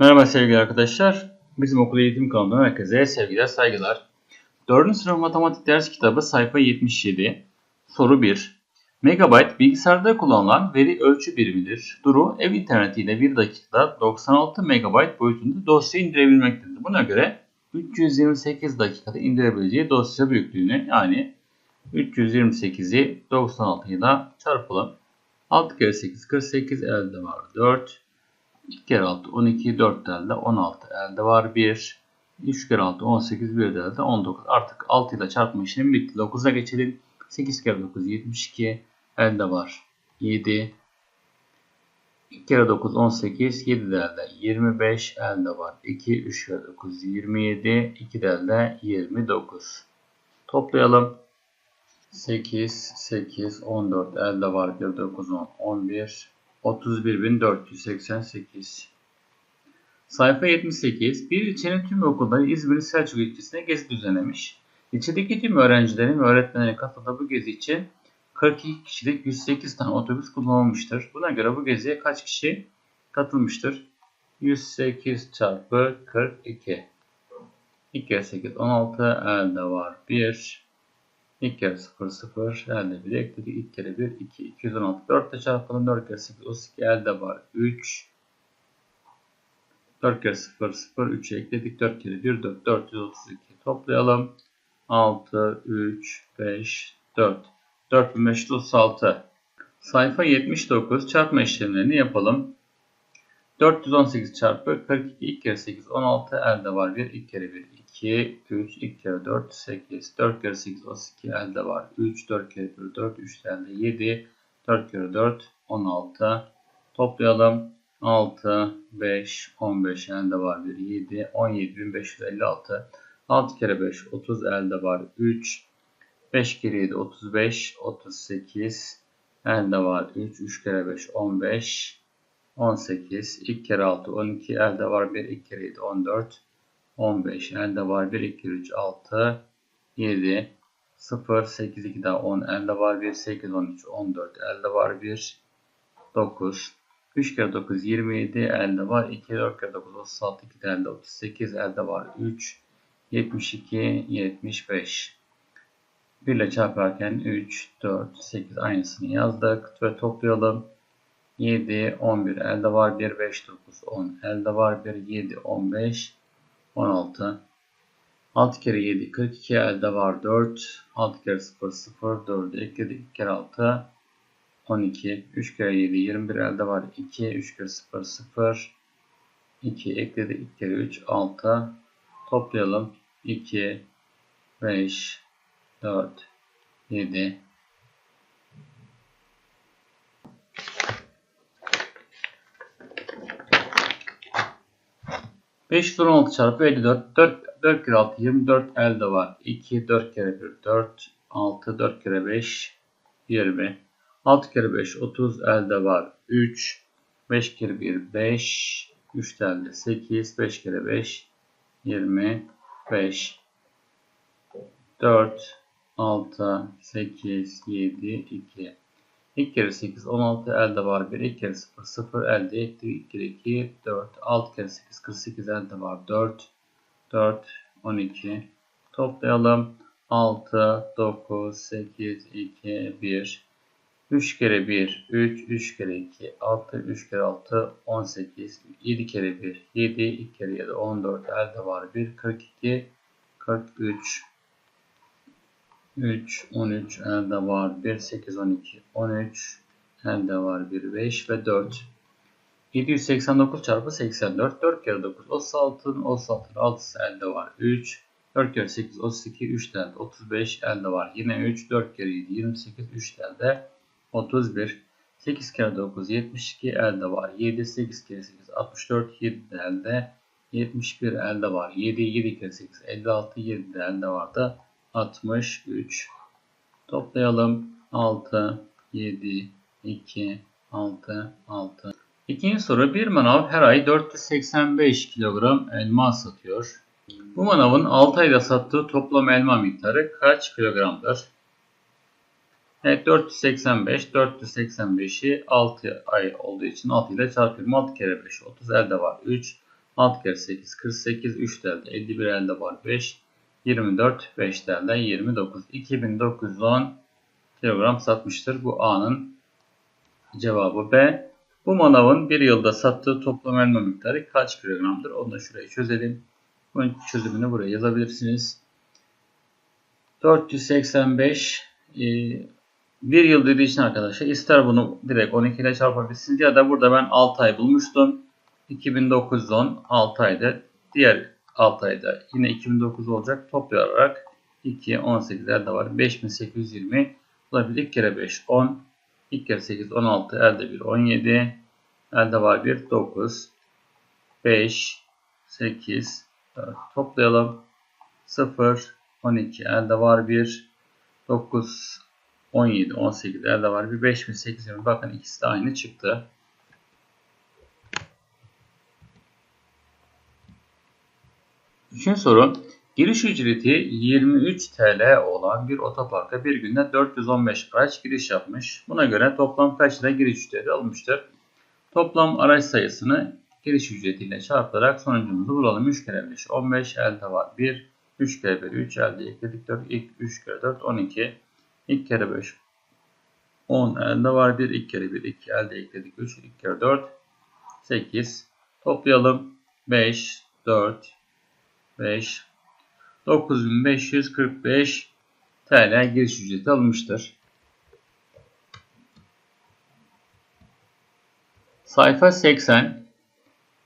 Merhaba sevgili arkadaşlar. Bizim okul eğitim kanalından herkese sevgiler, saygılar. 4. sınıf matematik ders kitabı sayfa 77. Soru 1. Megabyte bilgisayarda kullanılan veri ölçü birimidir. Duru ev internetiyle 1 dakikada 96 megabyte boyutunda dosya indirebilmektedir. Buna göre 328 dakikada indirebileceği dosya büyüklüğünü yani 328'i 96 ile çarpalım. 6 kere 8 48 elde var 4. 2 kere 6 12 4 elde 16 elde var 1. 3 kere 6 18 1 elde 19. Artık 6 ile çarpma işlemi bitti. 9'a geçelim. 8 kere 9 72 elde var 7. 2 kere 9 18 7 de elde 25 elde var 2 3 kere 9 27 2 de elde 29. Toplayalım. 8 8 14 elde var 1 9 10 11 31488 Sayfa 78 Bir ilçenin tüm okulları İzmir Selçuk ilçesine gezi düzenlemiş. İlçedeki tüm öğrencilerin ve öğretmenlerin katıldığı bu gezi için 42 kişilik 108 tane otobüs kullanılmıştır. Buna göre bu geziye kaç kişi katılmıştır? 108 çarpı 42. 2 kere 8 16 elde var 1. 2 kere 0 0 elde 1 ekledik 2 kere 1 2 216 4 ile çarpalım 4 kere 8 32 elde var. 3 4 kere 0 0 3 ekledik. 4 kere 1 4 432 toplayalım. 6 3 5 4 4536 sayfa 79 çarpma işlemlerini yapalım. 418 çarpı 42 2 kere 8 16 elde var 1 2 kere 1 2 3 2 kere 4 8 4 kere 8 32 elde var. 3 4 kere 1 4 3 elde 7 4 kere 4 16 toplayalım. 6 5 15 elde var 1 7 17556 6 kere 5 30 elde var 3 5 kere 7 35 38 elde var 3 3 kere 5 15 18 2 kere 6 12 elde var 1 2 kere 7 14 15 elde var 1 2 3 6 7 0 8 2 daha 10 elde var 1 8 13 14 elde var 1 9 3 kere 9 27 elde var 2 4 kere 9 36 2 elde 38 elde var 3 72 75 1 ile çarparken 3 4 8 aynısını yazdık ve toplayalım. 7 11 elde var 1 5 9 10 elde var 1 7 15 16 6 kere 7 42 elde var 4 6 kere 0 0 4 ekledik 2 kere 6 12 3 kere 7 21 elde var 2 3 kere 0 0 2 ekledik 2 kere 3 6 toplayalım 2 5 4 7 5 16 çarpı 54 4 4 kere 6 24 elde var. 2 4 kere 1 4 6 4 kere 5 20 6 kere 5 30 elde var. 3 5 kere 1 5 3 elde 8 5 kere 5 25 4 6 8 7 2 2 kere 8 16 elde var 1 2 kere 0 0 elde etti 2 kere 2 4 6 kere 8 48 elde var 4 4 12 toplayalım. 6 9 8 2 1 3 kere 1 3 3 kere 2 6 3 kere 6 18 7 kere 1 7 2 kere 7 14 elde var 1 42 43 3, 13 elde var 1, 8, 12, 13 elde var 1, 5 ve 4. 789 çarpı 84, 4 kere 9, 36'ın 36'ın 6'sı elde var 3, 4 kere 8, 32, 3 elde 35 elde var yine 3, 4 kere 7, 28, 3 elde 31, 8 kere 9, 72 elde var 7, 8 kere 8, 64, 7 elde 71 elde var 7, 7 kere 8, 56, 7 elde vardı 63 toplayalım. 6 7 2 6 6 İkinci soru. Bir manav her ay 485 kilogram elma satıyor. Bu manavın 6 ayda sattığı toplam elma miktarı kaç kilogramdır? Evet 485 485'i 6 ay olduğu için 6 ile çarpıyorum. 6 kere 5 30 elde var 3 6 kere 8 48 3 elde 51 elde var 5 24 5 elde 29 2910 kilogram satmıştır. Bu A'nın cevabı B. Bu manavın bir yılda sattığı toplam elma miktarı kaç kilogramdır? Onu da şuraya çözelim. Bunun çözümünü buraya yazabilirsiniz. 485 e, bir yıl dediği için arkadaşlar ister bunu direkt 12 ile çarpabilirsiniz ya da burada ben 6 ay bulmuştum. 2910 6 ayda diğer 6 ayda yine 2009 olacak. Toplayarak 2 18 elde var. 5820 olabilir. 2 kere 5 10 2 kere 8 16 elde 1 17 elde var 1 9 5 8 4 toplayalım. 0 12 elde var 1 9 17 18 elde var bir 5 mi 8 mi bakın ikisi de aynı çıktı. Üçüncü soru. Giriş ücreti 23 TL olan bir otoparka bir günde 415 araç giriş yapmış. Buna göre toplam kaç lira giriş ücreti alınmıştır? Toplam araç sayısını giriş ücretiyle çarparak sonucumuzu bulalım. 3 kere 5 15 elde var 1. 3 kere 1 3 elde ekledik 4 ilk 3 kere 4 12 2 kere 5 10 elde var 1 2 kere 1 2 elde ekledik 3 2 kere 4 8 toplayalım 5 4 5 9545 TL giriş ücreti alınmıştır. Sayfa 80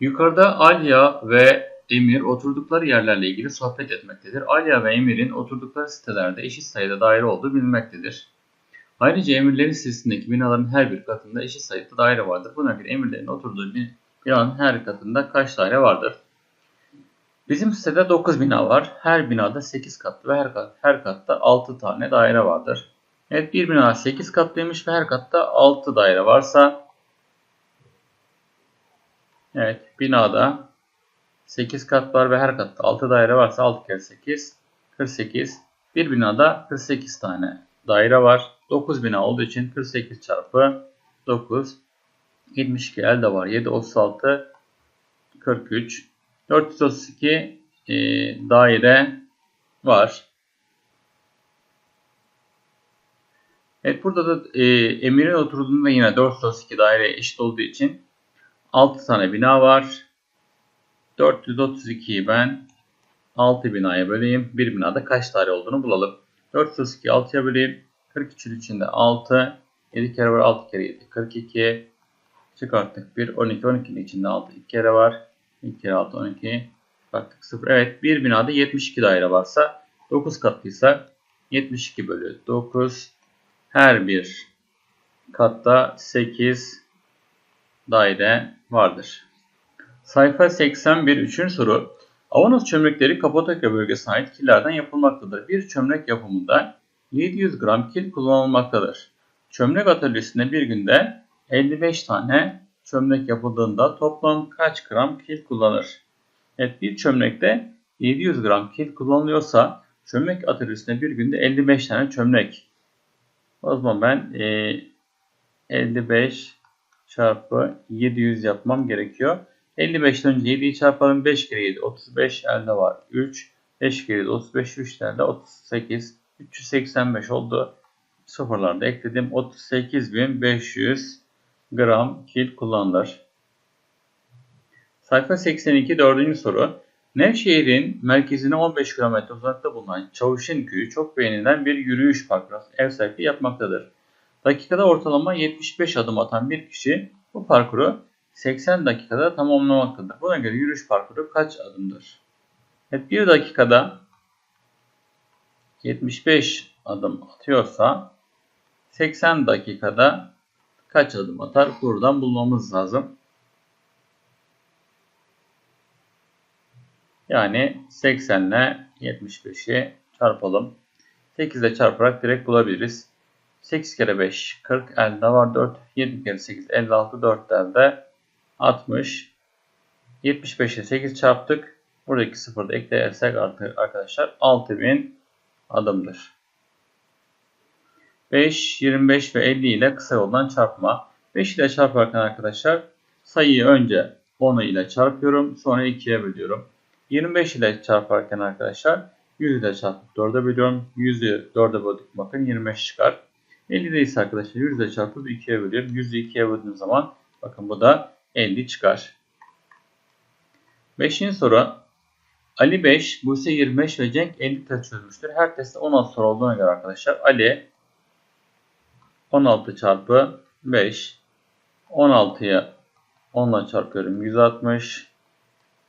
Yukarıda Alya ve Emir oturdukları yerlerle ilgili sohbet etmektedir. Alya ve Emir'in oturdukları sitelerde eşit sayıda daire olduğu bilinmektedir. Ayrıca Emirlerin sitesindeki binaların her bir katında eşit sayıda daire vardır. Buna göre Emirlerin oturduğu binanın her katında kaç daire vardır? Bizim sitede 9 bina var. Her binada 8 katlı ve her, kat, her katta 6 tane daire vardır. Evet bir bina 8 katlıymış ve her katta 6 daire varsa Evet binada 8 kat var ve her katta 6 daire varsa 6 kere 8 48. Bir binada 48 tane daire var. 9 bina olduğu için 48 çarpı 9 72 elde var. 7 36 43 432 e, daire var. Evet burada da e, Emir'in oturduğunda yine 432 daire eşit olduğu için 6 tane bina var. 432'yi ben 6 binaya böleyim. Bir binada kaç daire olduğunu bulalım. 432'yi 6'ya böleyim. 43'ün içinde 6. 7 kere var 6 kere 7. 42. Çıkarttık 1. 12. 12'nin içinde 6. 2 kere var. 2 kere 6 12. Baktık 0. Evet bir binada 72 daire varsa 9 katlıysa 72 bölü 9. Her bir katta 8 daire vardır. Sayfa 81 3. soru. Avanos çömlekleri Kapadokya bölgesine ait killerden yapılmaktadır. Bir çömlek yapımında 700 gram kil kullanılmaktadır. Çömlek atölyesinde bir günde 55 tane çömlek yapıldığında toplam kaç gram kil kullanır? Evet bir çömlekte 700 gram kil kullanılıyorsa çömlek atölyesinde bir günde 55 tane çömlek. O zaman ben e, 55 çarpı 700 yapmam gerekiyor. 55'ten önce 7'yi çarpalım. 5 kere 7 35 elde var. 3 5 kere 7 35 3 elde 38 385 oldu. Sıfırlarda ekledim. 38.500 gram kil kullanılır. Sayfa 82 dördüncü soru. Nevşehir'in merkezine 15 km uzakta bulunan Çavuşin Köyü çok beğenilen bir yürüyüş parkı ev sahipliği yapmaktadır. Dakikada ortalama 75 adım atan bir kişi bu parkuru 80 dakikada tamamlamaktadır. Buna göre yürüyüş parkuru kaç adımdır? Evet, 1 dakikada 75 adım atıyorsa 80 dakikada kaç adım atar? Buradan bulmamız lazım. Yani 80 ile 75'i çarpalım. 8 ile çarparak direkt bulabiliriz. 8 kere 5 40 elde var 4. 7 kere 8 56 4 elde 60. 75'e 8 çarptık. Buradaki sıfırı eklersek artık arkadaşlar 6000 adımdır. 5, 25 ve 50 ile kısa yoldan çarpma. 5 ile çarparken arkadaşlar sayıyı önce 10'u ile çarpıyorum. Sonra 2'ye bölüyorum. 25 ile çarparken arkadaşlar 100 ile çarpıp 4'e bölüyorum. 100'ü 4'e böldük bakın 25 çıkar. 50 ise arkadaşlar 100 ile çarpıp 2'ye bölüyorum. 100'ü 2'ye böldüğüm zaman bakın bu da 50 çıkar. 5. soru. Ali 5, Buse 25 ve Cenk 50 test çözmüştür. Her testte 16 soru olduğuna göre arkadaşlar Ali 16 çarpı 5 16'ya 10 ile çarpıyorum. 160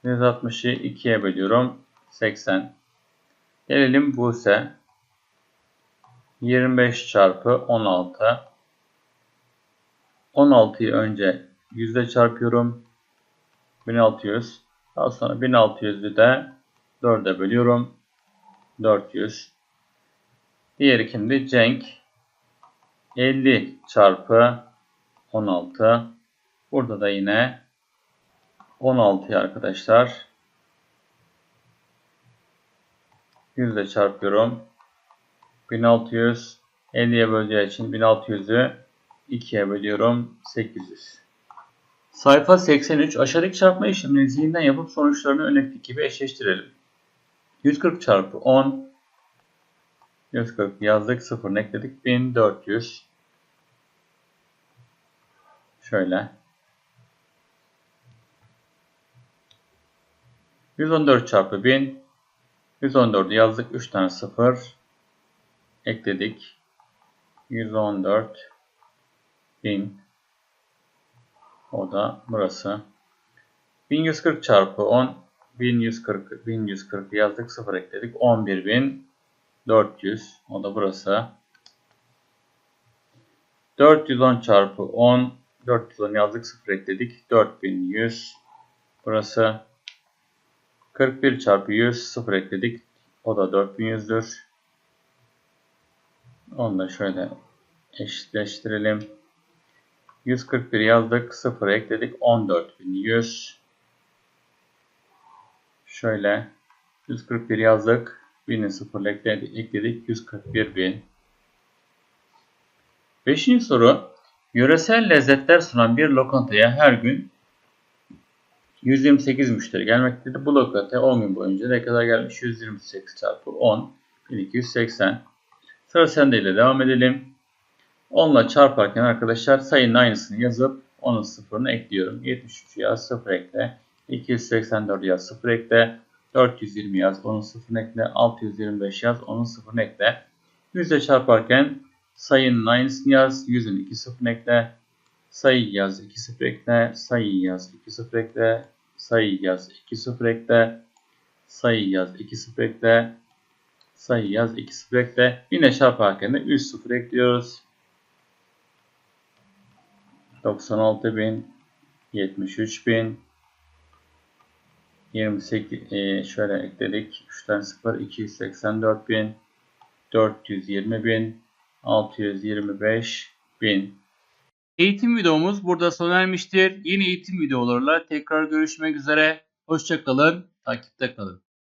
160'ı 2'ye bölüyorum. 80 Gelelim Buse. 25 çarpı 16 16'yı önce 100 ile çarpıyorum 1600 daha sonra 1600'ü de 4'e bölüyorum. 400 Diğeri kimdi? Cenk 50 çarpı 16 burada da yine 16 arkadaşlar. 100 ile çarpıyorum 1600 50'ye böleceği için 1600'ü 2'ye bölüyorum. 800 Sayfa 83 aşağıdaki çarpma işlemini zihinden yapıp sonuçlarını örnekteki gibi eşleştirelim. 140 çarpı 10 140 yazdık 0 ekledik 1400 şöyle. 114 çarpı 1000 114 yazdık 3 tane 0 ekledik. 114 1000 o da burası. 1140 çarpı 10 1140 1140 yazdık 0 ekledik 11400 o da burası. 410 çarpı 10 410 yazdık 0 ekledik. 4100 burası 41 çarpı 100 0 ekledik. O da 4100'dür onu da şöyle eşitleştirelim. 141 yazdık 0 ekledik. 14100 şöyle 141 yazdık 1000'i 0 ekledik, ekledik 141.000 Beşinci soru Yöresel lezzetler sunan bir lokantaya her gün 128 müşteri gelmektedir. Bu lokantaya 10 gün boyunca ne kadar gelmiş? 128 çarpı 10 1280 Sıra sende ile devam edelim. 10 ile çarparken arkadaşlar sayının aynısını yazıp onun sıfırını ekliyorum. 73 yaz 0 ekle. 284 yaz 0 ekle. 420 yaz onun sıfırını ekle. 625 yaz onun sıfırını ekle. 100 ile çarparken sayının aynısını yaz. 100'ün 2 sıfırını ekle. Sayı yaz 2 sıfır ekle. Sayı yaz 2 sıfır ekle. Sayı yaz 2 sıfır ekle. Sayı yaz 2 sıfır ekle. Sayı yaz 2 sıfır ekle. Yine çarparken de 3 sıfır ekliyoruz. 96.000 73.000 28 e, şöyle ekledik. 3 tane 0 284.000 420.000 625.000 Eğitim videomuz burada sona ermiştir. Yeni eğitim videolarla tekrar görüşmek üzere. Hoşçakalın. Takipte kalın.